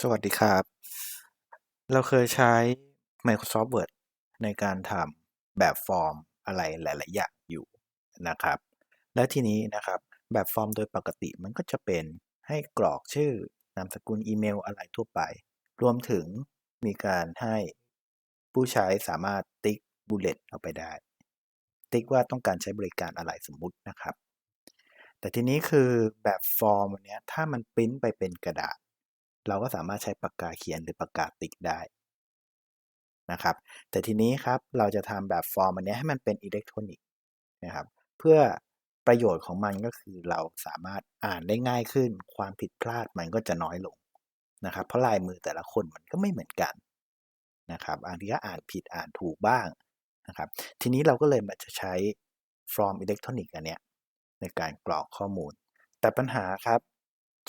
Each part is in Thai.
สวัสดีครับ เราเคยใช้ Microsoft Word ในการทำแบบฟอร์มอะไรหลาย ๆ อย่างอยู่นะครับ แล้วทีนี้นะครับ แบบฟอร์มโดยปกติมันก็จะเป็นให้กรอกชื่อนามสกุลอีเมลอะไรทั่วไป รวมถึงมีการให้ผู้ใช้สามารถติ๊ก bullet เอาไปได้ ติ๊กว่าต้องการใช้บริการอะไรสมมุตินะครับ แต่ทีนี้คือแบบฟอร์มอันเนี้ยถ้ามันปริ้นไปเป็นกระดาษ เราก็สามารถใช้ปากกาเขียนหรือปากกาติ๊กได้นะครับ แต่ทีนี้ครับเราจะทำแบบฟอร์มอันนี้ให้มันเป็นอิเล็กทรอนิกส์นะครับเพื่อประโยชน์ของมันก็คือเราสามารถอ่านได้ง่ายขึ้น ความผิดพลาดมันก็จะน้อยลงนะครับ เพราะลายมือแต่ละคนมันก็ไม่เหมือนกันนะครับบางทีก็อ่านผิดอ่านถูกบ้างนะครับ ทีนี้เราก็เลยมาจะใช้ from electronic อันเนี้ยในการกรอกข้อมูล แต่ปัญหาครับ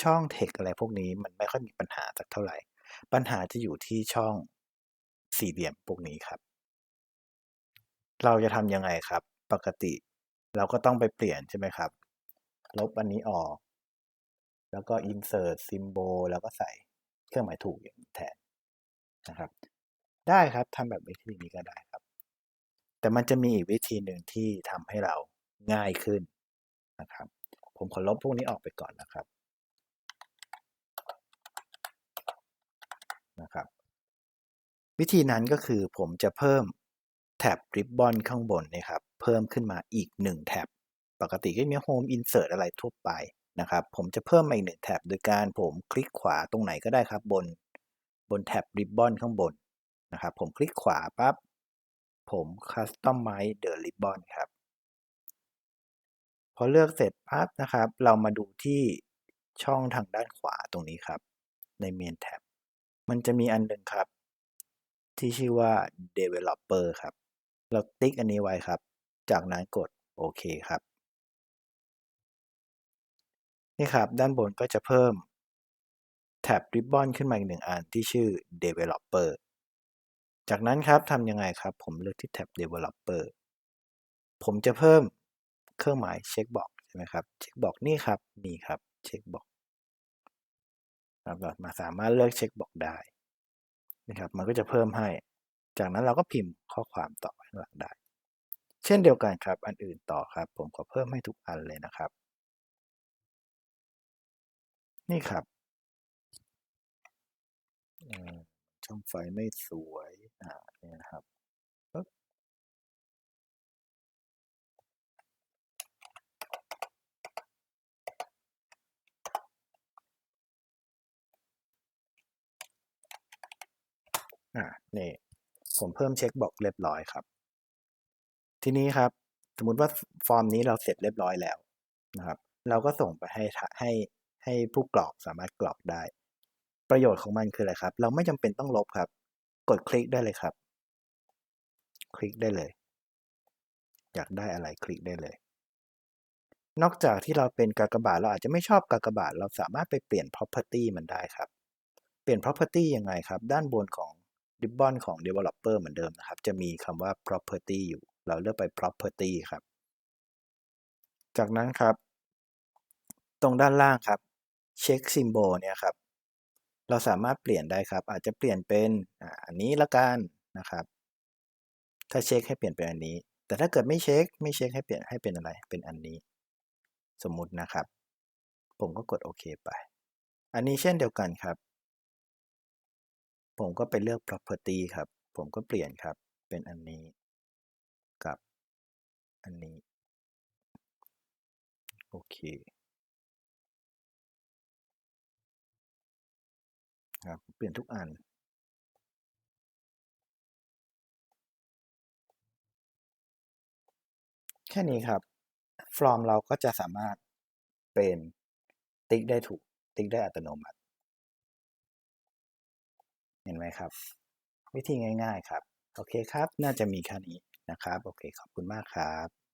ช่อง text อะไรพวกนี้มันไม่ค่อยมีปัญหาสักเท่าไหร่ ปัญหาจะอยู่ที่ช่องสี่เหลี่ยมพวกนี้ครับ เราจะทำยังไงครับ ปกติเราก็ต้องไปเปลี่ยนใช่ไหมครับ ลบอันนี้ออก แล้วก็ insert symbol แล้วก็ใส่เครื่องหมายถูกอย่างแทนนะครับ ได้ครับทำแบบวิธีนี้ก็ได้ครับ แต่มันจะมีอีกวิธีหนึ่งที่ทำให้เราง่ายขึ้นนะครับ ผมขอลบพวกนี้ออกไปก่อนนะครับ วิธีนั้นก็คือผมจะเพิ่มแท็บ Ribbon ข้างบนนะครับ เพิ่มขึ้นมาอีก 1 แท็บ ปกติก็มี Home Insert อะไรทั่วไปนะครับ ผมจะเพิ่มมาอีกหนึ่งแท็บโดยการผมคลิกขวาตรงไหนก็ได้ครับ บนบนแท็บ Ribbon ข้างบนนะครับ ผมคลิกขวาปั๊บ ผม Customize the Ribbon ครับ พอเลือกเสร็จปั๊บนะครับ เรามาดูที่ช่องทางด้านขวาตรงนี้ครับ ใน Main Tab มันจะมีอันหนึ่งครับ ที่ชื่อว่า developer ครับ เราติ๊กอันนี้ไว้ครับ จากนั้นกดโอเคครับ นี่ครับ ด้านบนก็จะเพิ่มแท็บ Ribbon ขึ้นมาอีกหนึ่งอันที่ชื่อ developer จากนั้นครับทำยังไงครับ ผมเลือกที่แท็บ developer ผมจะเพิ่มเครื่องหมายเช็คบอกใช่ไหมครับเช็คบอกนี่ครับนี่ครับเช็คบอกเรามาสามารถเลือกเช็คบอกได้ นะครับ มันก็จะเพิ่มให้ จากนั้นเราก็พิมพ์ข้อความต่อข้างหลังได้ เช่นเดียวกันครับ อันอื่นต่อครับ ผมขอเพิ่มให้ทุกอันเลยนะครับ นี่ครับช่องไฟไม่สวย อ่านี่นะครับ อ่านี่ผมเพิ่มเช็คบอกเรียบร้อยครับ ทีนี้ครับ สมมติว่าฟอร์มนี้เราเสร็จเรียบร้อยแล้วนะครับ เราก็ส่งไปให้ให้ให้ผู้กรอกสามารถกรอกได้ ประโยชน์ของมันคืออะไรครับ เราไม่จำเป็นต้องลบครับ กดคลิกได้เลยครับ คลิกได้เลย อยากได้อะไรคลิกได้เลย นอกจากที่เราเป็นกากบาทเราอาจจะไม่ชอบกากบาทเราสามารถไปเปลี่ยน property มันได้ครับ เปลี่ยน property ยังไงครับ ด้านบนของ ribbon ของ developer เหมือนเดิมนะครับ จะมีคำว่า property อยู่ เราเลือกไป property ครับ จากนั้นครับ ตรงด้านล่างครับ check symbol เนี่ยครับ เราสามารถเปลี่ยนได้ครับ อาจจะเปลี่ยนเป็นอันนี้ละกันนะครับ ถ้าเช็คให้เปลี่ยนเป็นอันนี้ แต่ถ้าเกิดไม่เช็ค ไม่เช็คให้เปลี่ยนให้เป็นอะไร เป็นอันนี้ สมมุตินะครับ ผมก็กดโอเคไป อันนี้เช่นเดียวกันครับ ผมก็ไปเลือก property ครับ ผมก็เปลี่ยนครับ เป็นอันนี้ กับอันนี้ โอเคครับเปลี่ยนทุกอัน แค่นี้ครับ ฟอร์มเราก็จะสามารถเป็นติ๊กได้ถูก ติ๊กได้อัตโนมัติ เห็นไหมครับ วิธีง่าย ๆ ครับ โอเคครับ น่าจะมีแค่นี้นะครับ โอเค ขอบคุณมากครับ